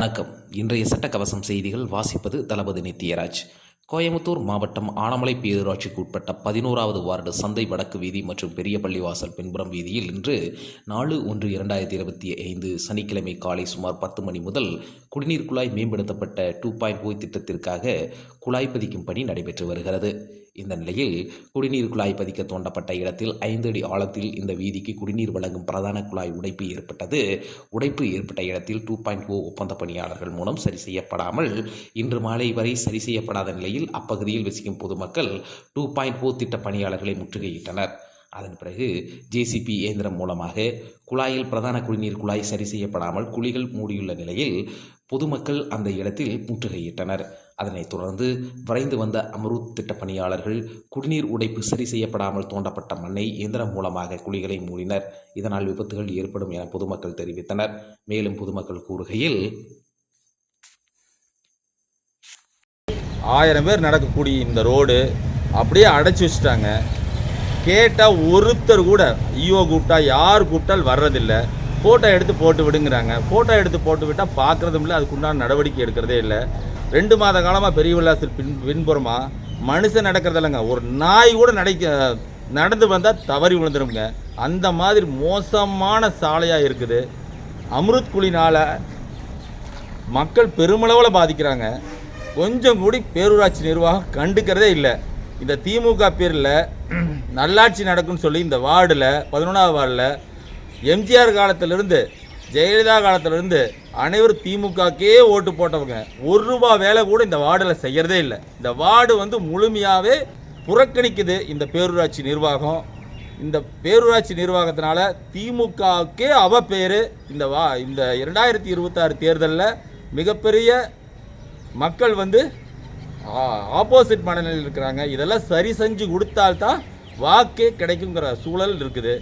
வணக்கம். இன்றைய சட்டக்கவசம் செய்திகள் வாசிப்பது தளபதி நித்யராஜ். கோயமுத்தூர் மாவட்டம் ஆனமலை பேரூராட்சிக்கு உட்பட்ட பதினோராவது வார்டு சந்தை வடக்கு வீதி மற்றும் பெரிய பள்ளிவாசல் பின்புறம் வீதியில் இன்று நாலு ஒன்று இரண்டாயிரத்தி இருபத்தி ஐந்து சனிக்கிழமை காலை சுமார் பத்து மணி முதல் குடிநீர் குழாய் மேம்படுத்தப்பட்ட டூ பாயிண்ட் ஓய் திட்டத்திற்காக குழாய் பதிக்கும் பணி நடைபெற்று வருகிறது. இந்த நிலையில் குடிநீர் குழாய் பதிக்க தோண்டப்பட்ட இடத்தில் ஐந்து அடி ஆழத்தில் இந்த வீதிக்கு குடிநீர் வழங்கும் பிரதான குழாய் உடைப்பு ஏற்பட்டது. உடைப்பு ஏற்பட்ட இடத்தில் டூ பாயிண்ட் ஓ ஒப்பந்த பணியாளர்கள் மூலம் சரி செய்யப்படாமல் இன்று மாலை வரை சரி செய்யப்படாத நிலையில் அப்பகுதியில் வசிக்கும் பொதுமக்கள் டூ பாயிண்ட் ஓ திட்ட பணியாளர்களை முற்றுகையிட்டனர். அதன் பிறகு ஜேசிபி இயந்திரம் மூலமாக குழாயில் பிரதான குடிநீர் குழாய் சரி செய்யப்படாமல் குழிகள் மூடியுள்ள நிலையில் பொதுமக்கள் அந்த இடத்தில் முற்றுகையிட்டனர். அதனைத் தொடர்ந்து விரைந்து வந்த அமருத் திட்ட பணியாளர்கள் குடிநீர் உடைப்பு சரி செய்யப்படாமல் தோண்டப்பட்ட மண்ணை இயந்திரம் மூலமாக குழிகளை மூடினர். இதனால் விபத்துகள் ஏற்படும் என பொதுமக்கள் தெரிவித்தனர். மேலும் பொதுமக்கள் கூறுகையில் ஆயிரம் பேர் நடக்கக்கூடிய இந்த ரோடு அப்படியே அடைச்சி வச்சுட்டாங்க. கேட்டால் ஒருத்தர் கூட ஐயோ கூப்பிட்டா யார் கூப்பிட்டால் வர்றதில்லை. ஃபோட்டோ எடுத்து போட்டு விடுங்கிறாங்க. ஃபோட்டோ எடுத்து போட்டு விட்டால் பார்க்குறதும் இல்லை அதுக்குண்டான நடவடிக்கை எடுக்கிறதே இல்லை. ரெண்டு மாத காலமாக பெரிய விலாசத்தில் பின் பின்புறமாக மனுஷன் நடக்கிறது இல்லைங்க ஒரு நாய் கூட நடக்க நடந்து வந்தால் தவறி விழுந்துருங்க அந்த மாதிரி மோசமான சாலையாக இருக்குது. அம்ருத் குழினால் மக்கள் பெருமளவில் பாதிக்கிறாங்க. கொஞ்சம் கூடி பேரூராட்சி நிர்வாகம் கண்டுக்கிறதே இல்லை. இந்த திமுக பேரில் நல்லாட்சி நடக்கும்னு சொல்லி இந்த வார்டில் பதினொன்றாவது வார்டில் எம்ஜிஆர் காலத்திலிருந்து ஜெயலலிதா காலத்திலிருந்து அனைவரும் திமுகக்கே ஓட்டு போட்டவங்க. ஒரு ரூபா வேலை கூட இந்த வார்டில் செய்கிறதே இல்லை. இந்த வார்டு வந்து முழுமையாகவே புறக்கணிக்குது இந்த பேரூராட்சி நிர்வாகம். இந்த பேரூராட்சி நிர்வாகத்தினால திமுகவுக்கே அவ பேர் இந்த வா இந்த இரண்டாயிரத்தி இருபத்தாறு தேர்தலில் மிகப்பெரிய மக்கள் வந்து ஆப்போசிட் மனநிலையில் இருக்கிறாங்க. இதெல்லாம் சரி செஞ்சு கொடுத்தால்தான் வாக்கே கிடைக்குங்கிற சூழல் இருக்குது.